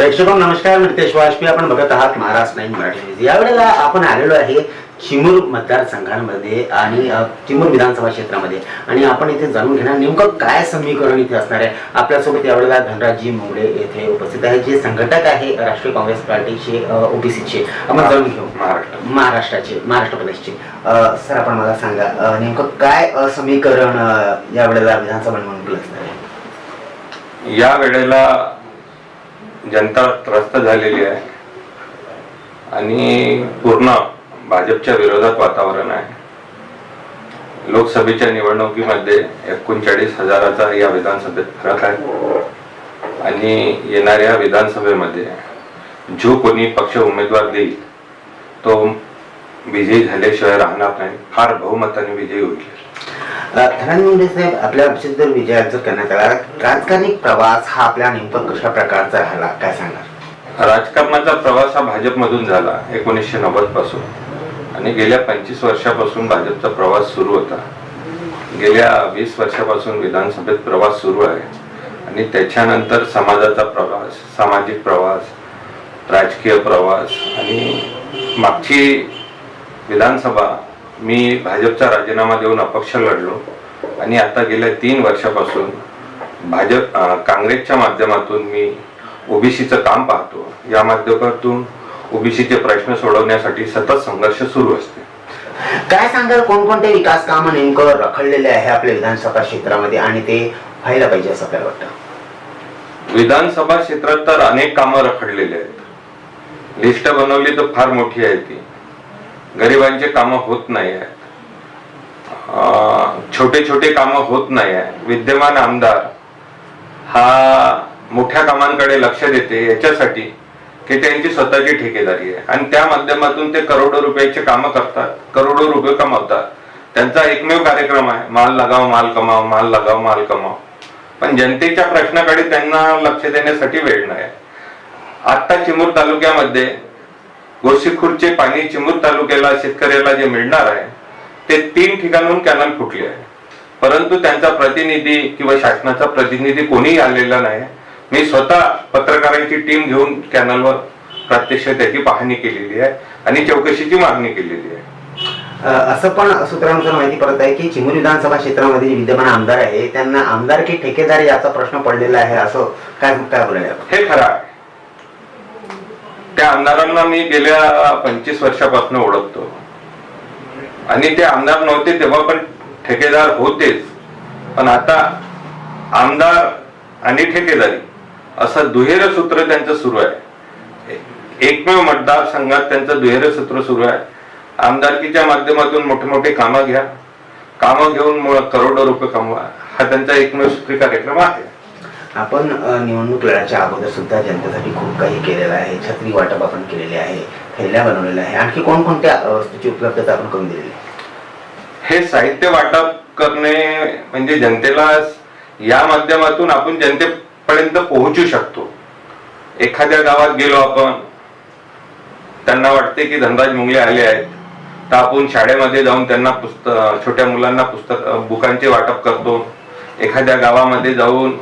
प्रेक्षक नमस्कार मी रितेश वाजपेयी. आपण बघत आहात महाराष्ट्र नाईन मराठी न्यूज. यावेळेला आपण आलेलो आहे चिमूर मतदारसंघांमध्ये आणि चिमूर विधानसभा क्षेत्रामध्ये. आणि आपण इथे जाणून घेणार नेमकं काय समीकरण इथे असणार आहे? आपल्यासोबत यावेळेला धनराजजी मुंगडे येथे उपस्थित आहे जे संघटक आहे राष्ट्रीय काँग्रेस पार्टीचे ओबीसीचे. आपण जाणून घेऊ. महाराष्ट्र. महाराष्ट्राचे महाराष्ट्र प्रदेशचे. सर आपण मला सांगा नेमकं काय समीकरण यावेळेला विधानसभा निवडणुकीला असणार आहे? या वेळेला जनता त्रस्त झालेली आहे. आणि पूर्ण भाजपच्या विरोधात वातावरण आहे. लोकसभेच्या निवडणुकीमध्ये एकोणचाळीस हजाराचा या विधानसभेत फरक आहे. आणि येणाऱ्या विधानसभेमध्ये जो कोणी पक्ष उमेदवार देईल तो विजयी झाल्याशिवाय राहणार नाही. फार बहुमताने विजयी होईल. धनंजय साहेब आपल्या पक्षात जर विजय करण्यात आला राजकारणी प्रवास हा आपल्या नेमका कशा प्रकारचा राहिला? काय सांगणार राजकारणाचा प्रवास हा भाजपमधून झाला एकोणीसशे नव्वदपासून. आणि गेल्या पंचवीस वर्षापासून भाजपचा प्रवास सुरू होता. गेल्या वीस वर्षापासून विधानसभेत प्रवास सुरू आहे. आणि त्याच्यानंतर समाजाचा प्रवास सामाजिक प्रवास राजकीय प्रवास आणि मागची विधानसभा मी भाजपचा राजीनामा देऊन अपक्ष लढलो. आणि आता गेल्या तीन वर्षापासून भाजप काँग्रेसच्या माध्यमातून मी ओबीसीचं काम पाहतो. या माध्यमातून ओबीसीचे प्रश्न सोडवण्यासाठी सतत संघर्ष सुरू असते. काय सांगाल? कोणकोणते विकास कामं नेमकं रखडलेले आहे आपल्या विधानसभा क्षेत्रामध्ये आणि ते व्हायला पाहिजे असं आपल्याला वाटतं? विधानसभा क्षेत्रात तर अनेक कामं रखडलेली आहेत. लिस्ट बनवली तर फार मोठी आहे ती. गरिबांचे कामं होत नाही आहेत. छोटे छोटे कामं होत नाही आहे विद्यमान आमदार हा मोठ्या कामांकडे लक्ष देते याच्यासाठी की त्यांची स्वतःची ठेकेदारी आहे. आणि त्या माध्यमातून ते करोडो रुपयाचे कामं करतात करोडो रुपये कमावतात. त्यांचा एकमेव कार्यक्रम आहे माल लगाव माल कमाव माल लगाव माल कमाव. पण जनतेच्या प्रश्नाकडे त्यांना लक्ष देण्यासाठी वेळ नाही. आता चिमूर तालुक्यामध्ये गोसीखुर्दचे पाणी चिमूर तालुक्याला शेतकऱ्याला जे मिळणार आहे ते तीन ठिकाणून कॅनल फुटले आहे. परंतु त्यांचा प्रतिनिधी किंवा शासनाचा प्रतिनिधी कोणीही आलेला नाही. मी स्वतः पत्रकारांची टीम घेऊन कॅनलवर प्रत्यक्ष त्याची पाहणी केलेली आहे आणि चौकशीची मागणी केलेली आहे. असं पण सूत्रांनुसार माहिती पडत आहे की चिमूर विधानसभा क्षेत्रामध्ये जे विद्यमान आमदार आहे त्यांना आमदार की ठेकेदार याचा प्रश्न पडलेला आहे असं काय काय बोलायला? हे खरं आहे. त्या आमदारांना मी गेल्या पंचवीस वर्षापासून ओळखतो. आणि ते आमदार नव्हते तेव्हा पण ठेकेदार होतेच. पण आता आमदार आणि ठेकेदारी असं दुहेर सूत्र त्यांचं सुरू आहे. एकमेव मतदारसंघात त्यांचं दुहेर सूत्र सुरू आहे. आमदारकीच्या माध्यमातून मोठे मोठे कामं घ्या. कामं घेऊन करोडो रुपये कमवा. हा त्यांचा एकमेव सूत्री कार्यक्रम आहे. आपण निवडणूक लढायच्या अगोदर सुद्धा जनतेसाठी खूप काही केलेलं आहे. छत्री वाटप आपण केलेले आहे. थैल्या बनवलेल्या आहे. आणखी कोणकोणत्या वस्तूची उपलब्धता आपण करून दिलेली हे साहित्य वाटप करणे म्हणजे जनतेला या माध्यमातून आपण जनतेपर्यंत पोहोचू शकतो. एखाद्या गावात गेलो आपण त्यांना वाटते की धनराज मुंगले आले आहेत. तर आपण शाळेमध्ये जाऊन त्यांना पुस्तक छोट्या मुलांना पुस्तक बुकांचे वाटप करतो. एखाद्या गावामध्ये जाऊन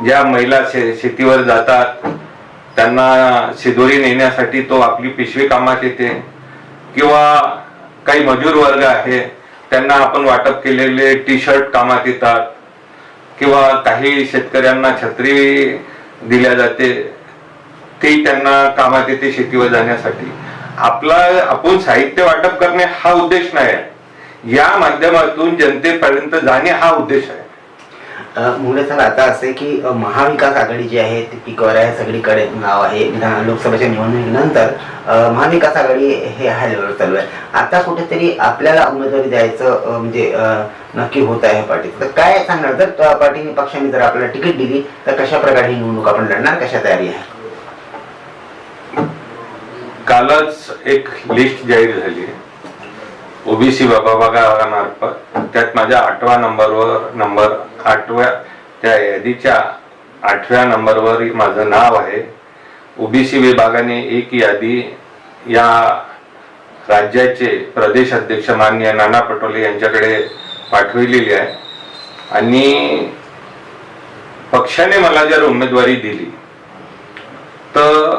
ज्या महिला शे शेतीवर जातात त्यांना शिदोरी नेण्यासाठी तो आपली पिशवी कामात येते. किंवा काही मजूर वर्ग आहे त्यांना आपण वाटप केलेले टी शर्ट कामात येतात. किंवा काही शेतकऱ्यांना छत्री दिल्या जाते ती त्यांना कामात येते शेतीवर जाण्यासाठी. आपला आपण साहित्य वाटप करणे हा उद्देश नाही. या माध्यमातून जनतेपर्यंत जाणे हा उद्देश आहे. अ, मुंगळे आता असं आहे की महाविकास आघाडी जी आहे ती पिकवर आहे सगळीकडे नाव आहे विधान लोकसभेच्या निवडणुकीनंतर नंतर महाविकास आघाडी हे हाय लेवलवर चालू आहे. आता कुठेतरी आपल्याला उमेदवारी द्यायचं म्हणजे नक्की होत आहे पार्टीत तर काय सांगणार? जर अ, पक्षाने जर आपल्याला तिकीट दिली तर कशा प्रकारे ही निवडणूक आपण लढणार? कशा तयारी आहे? कालच एक लिस्ट जाहीर झाली. ओबीसी बाबा विभागामार्फत त्यात माझ्या आठव्या नंबरवर नंबर आठव्या त्या यादीच्या आठव्या नंबरवर माझं नाव आहे. ओबीसी विभागाने एक यादी या राज्याचे प्रदेश अध्यक्ष माननीय नाना पटोले यांच्याकडे पाठविलेली आहे. आणि पक्षाने मला जर उमेदवारी दिली तर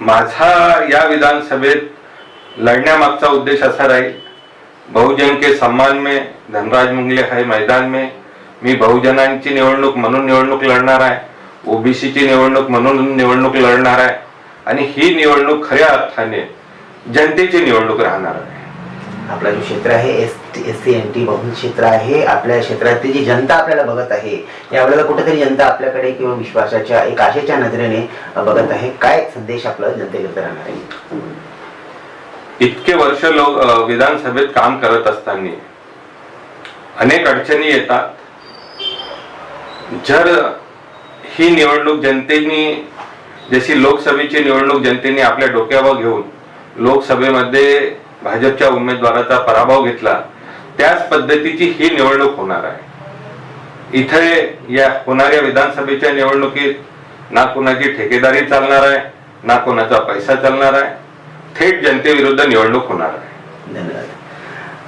माझा या विधानसभेत लढण्यामागचा उद्देश असा राहील बहुजन के सम्मान में धनराज मुंगले है मैदान में मी बहुजनांची निवडणूक म्हणून निवडणूक लढणार आहे ओबीसीची निवडणूक म्हणून निवडणूक लढणार आहे आणि ही निवडणूक खऱ्या अर्थाने जनतेची निवडणूक राहणार आहे. आपलं जे क्षेत्र आहे S S C N T बहुल क्षेत्र आहे आपल्या क्षेत्रातली जी जनता आपल्याला बघत आहे यावेळेला कुठेतरी जनता आपल्याकडे किंवा विश्वासाच्या एक आशेच्या नजरेने बघत आहे. काय संदेश आपला जनतेकडे राहणार आहे? इतके वर्ष लोक विधानसभेत काम करत असताना अनेक अडचणी येतात. जर ही निवडणूक जनतेनी जशी लोकसभेची निवडणूक जनतेने आपल्या डोक्यावर घेऊन लोकसभेमध्ये भाजपच्या उमेदवाराचा पराभव घेतला त्याच पद्धतीची ही निवडणूक होणार आहे. इथे या होणाऱ्या विधानसभेच्या निवडणुकीत ना कोणाची ठेकेदारी चालणार आहे ना कोणाचा पैसा चालणार आहे. थेट जनतेविरुद्ध निवडणूक होणार. आहे धन्यवाद.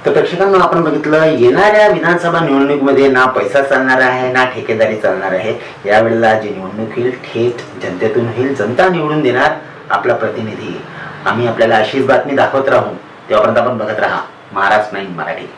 तर प्रेक्षकांना आपण बघितलं येणाऱ्या विधानसभा निवडणुकीमध्ये ना पैसा चालणार आहे ना ठेकेदारी चालणार आहे. यावेळेला जी निवडणूक होईल थेट जनतेतून होईल. जनता निवडून देणार आपला प्रतिनिधी. आम्ही आपल्याला अशीच बातमी दाखवत राहू. तेव्हापर्यंत आपण बघत राहा. महाराष्ट्र नाही मराठी.